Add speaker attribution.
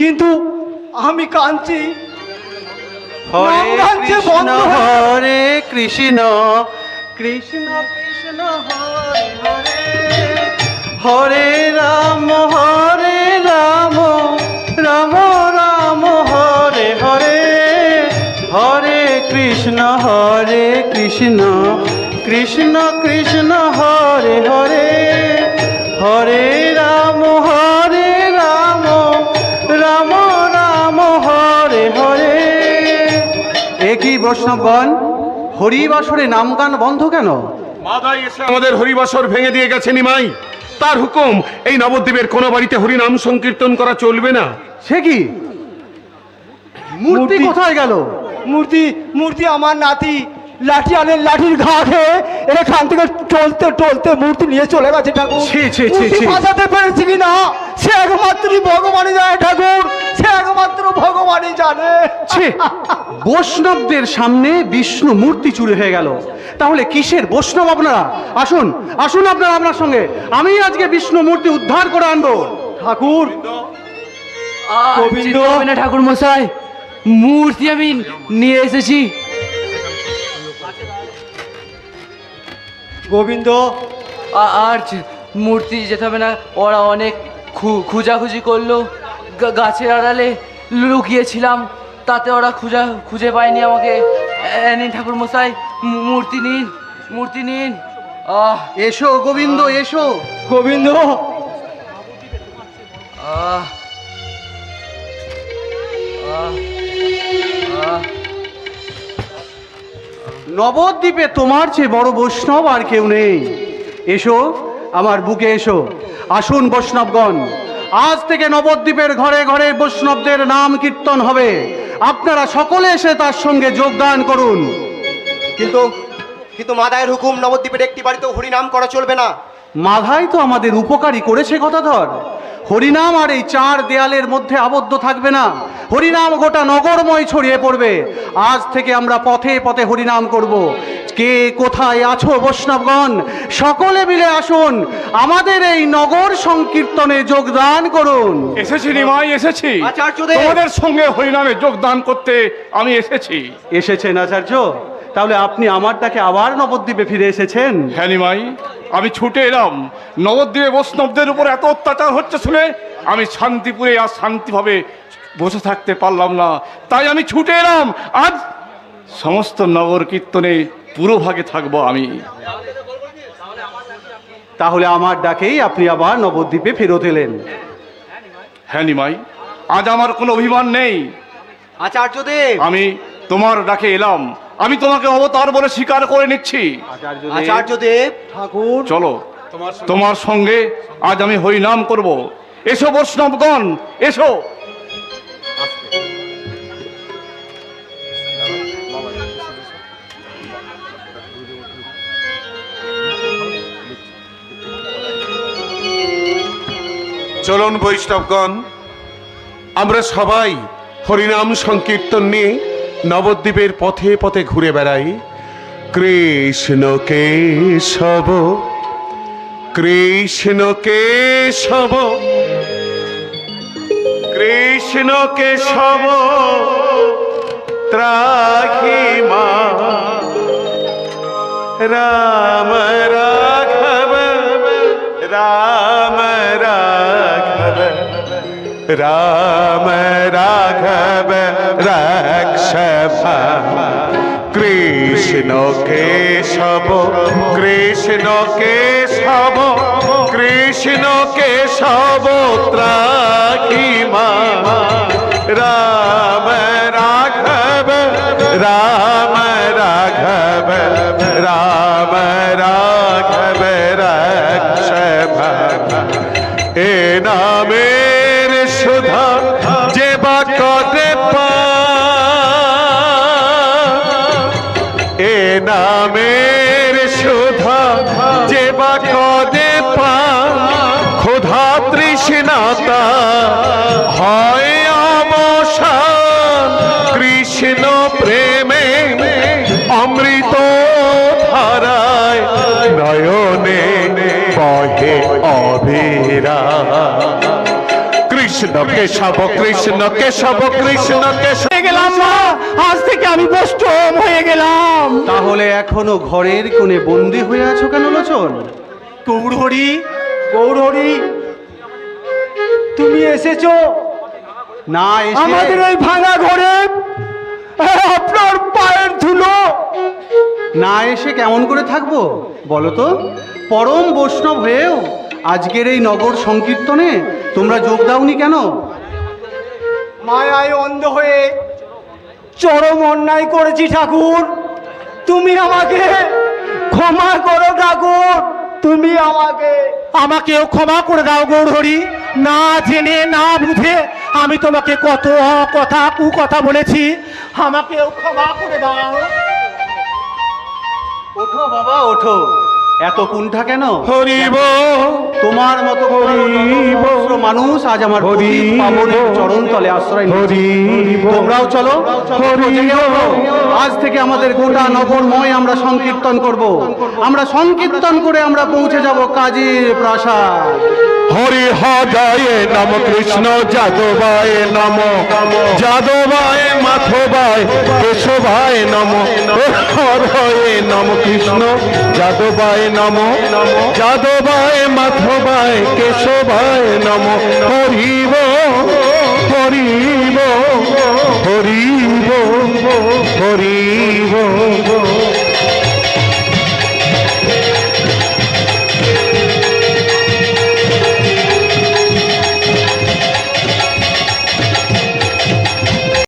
Speaker 1: কিন্তু আমি কাঁদছি
Speaker 2: হরে কৃষ্ণ হরে কৃষ্ণ কৃষ্ণ কৃষ্ণ হরে হরে রাম হরে রাম রাম রাম হরে হরে হরে কৃষ্ণ হরে কৃষ্ণ কৃষ্ণ কৃষ্ণ হরে হরে হরে
Speaker 1: বৈষ্ণবগণ হরিবাসরে নামগান বন্ধ কেন
Speaker 3: মাদাই এসে আমাদের হরিবাসর ভেঙে দিয়ে গেছে নিমাই তার হুকুম এই নবদ্বীপের কোনো বাড়িতে হরিনাম সংকীর্তন করা চলবে না
Speaker 1: সে কি মূর্তি কোথায় গেল মূর্তি মূর্তি আমার নাতি লাঠি আনেন লাঠির ঘা খেয়ে এখান থেকে টলতে টলতে মূর্তি নিয়ে চলে গেছে ঠাকুর বাঁচাতে পেরেছি কিনা সে একমাত্র ভগবানই জানে ঠাকুর সে একমাত্র ভগবানই জানে বৈষ্ণবদের সামনে বিষ্ণু মূর্তি চুরি হয়ে গেল তাহলে কিসের বৈষ্ণব আপনারা আসুন আসুন আপনারা আপনার সঙ্গে আমি আজকে বিষ্ণু মূর্তি উদ্ধার করে আনবো
Speaker 4: ঠাকুর ঠাকুর মশাই মূর্তি আমি নিয়ে এসেছি গোবিন্দ আর মূর্তি যেতে হবে না ওরা অনেক খুঁজাখুঁজি করলো গাছের আড়ালে লুকিয়েছিলাম তাতে ওরা খুঁজা খুঁজে পায়নি আমাকে নিন ঠাকুর মশাই মূর্তি নিন মূর্তি নিন
Speaker 1: আহ এসো গোবিন্দ এসো গোবিন্দ আহ আহ নবদ্বীপে তোমার চেয়ে বড় বৈষ্ণব আর কেউ নেই এসো আমার বুকে এসো আসুন বৈষ্ণবগণ আজ থেকে নবদ্বীপের ঘরে ঘরে বৈষ্ণবদের নাম কীর্তন হবে আপনারা সকলে এসে তার সঙ্গে যোগদান করুন
Speaker 3: কিন্তু কিন্তু মাদায়ের হুকুম নবদ্বীপের একটি বাড়িতেও হরিনাম করা চলবে না
Speaker 1: মাধাই তো আমাদের উপকারী করেছে কথা ধর হরিনাম আর এই চার দেয়ালের মধ্যে আবদ্ধ থাকবে না হরিনাম গোটা নগরময় ছড়িয়ে পড়বে আজ থেকে আমরা পথে পথে হরিনাম করব। কে কোথায় আছো বৈষ্ণবগণ সকলে মিলে আসুন আমাদের এই নগর সংকীর্তনে যোগদান করুন
Speaker 3: এসেছি নিমাই এসেছি আচার্য সঙ্গে হরিনামে যোগদান করতে আমি এসেছি
Speaker 1: এসেছেন আচার্য তাহলে আপনি আমার ডাকে আবার নবদ্বীপে ফিরে এসেছেন
Speaker 3: হ্যাঁ নিমাই আমি ছুটে এলাম নবদ্বীপে বৈষ্ণবদের উপর এত অত্যাচার হচ্ছে শুনে আমি শান্তিপুরে আর শান্তিভাবে বসে থাকতে পারলাম না তাই আমি ছুটে এলাম আজ সমস্ত নগর কীর্তনে পুরো ভাগে থাকবো আমি
Speaker 1: তাহলে আমার ডাকেই আপনি আবার নবদ্বীপে ফেরত এলেন
Speaker 3: হ্যাঁ নিমাই আজ আমার কোনো অভিমান নেই
Speaker 1: আচার্যদেব
Speaker 3: আমি তোমার ডাকে এলাম আমি তোমাকে অবতার বলে স্বীকার করে নিচ্ছি
Speaker 1: আচার্যদেব
Speaker 3: ঠাকুর চলো তোমার সঙ্গে আজ আমি হরিনাম করব এসো বৈষ্ণবগণ এসো চলুন বৈষ্ণবগণ আমরা সবাই হরিনাম সংকীর্তন নিয়ে নবদ্বীপের পথে পথে ঘুরে বেড়াই কৃষ্ণ সব কৃষ্ণ সব কৃষ্ণ সব ত্রাহি মা রাম রাঘব রাম রাঘব राम राघव रक्षमा কৃষ্ণ কেশব কৃষ্ণ কেশব কৃষ্ণ কেশব ত্রাহিমা রাম রাঘব রাম রাঘব রাম রাঘব রক্ষ এ নামে হয় অবসান কৃষ্ণ প্রেমে অমৃত ধারায় নয়নে বহে অভিরা কৃষ্ণ কেশব কৃষ্ণ কেশব কৃষ্ণ কেশব
Speaker 1: গেলাম না আজ থেকে আমি বষ্টম হয়ে গেলাম তাহলে এখনো ঘরের কোণে বন্দি হয়ে আছো কেন লোচন গৌরহরি গৌরহরি তুমি এসেছো না আমাদের এই ভাঙা ঘরে আপনার পায়ের ধুলো না এসে কেমন করে থাকবো বলো তো পরম বৈষ্ণব হয়েও আজকের এই নগর সংকীর্তনে তোমরা যোগ দাওনি কেন মায়ায় অন্ধ হয়ে চরম অন্যায় করেছি ঠাকুর তুমি আমাকে ক্ষমা করো ঠাকুর তুমি আমাকে আমাকেও ক্ষমা করে দাও গৌর না জেনে না বুঝে আমি তোমাকে কত কথা কু কথা বলেছি আমাকে ক্ষমা করে দাও ওঠো বাবা ওঠো এত কুণ্ঠা কেন হরিব তোমার মতো হরিব মানুষ আজ আমার পাবনের চরণ তলে আশ্রয় তোমরাও চলো আজ থেকে আমাদের গোটা নগরময় আমরা সংকীর্তন করব আমরা সংকীর্তন করে আমরা পৌঁছে যাব কাজীর প্রাসাদ
Speaker 3: হরি হজায় নাম কৃষ্ণ যাদবায় নাম যাদবায় মাথবায় কেশবায় নাম হরে নাম কৃষ্ণ যাদবায় নাম যাদবায় মাথবায় কেশবায় নাম হরিব হরিব হরিব হরিব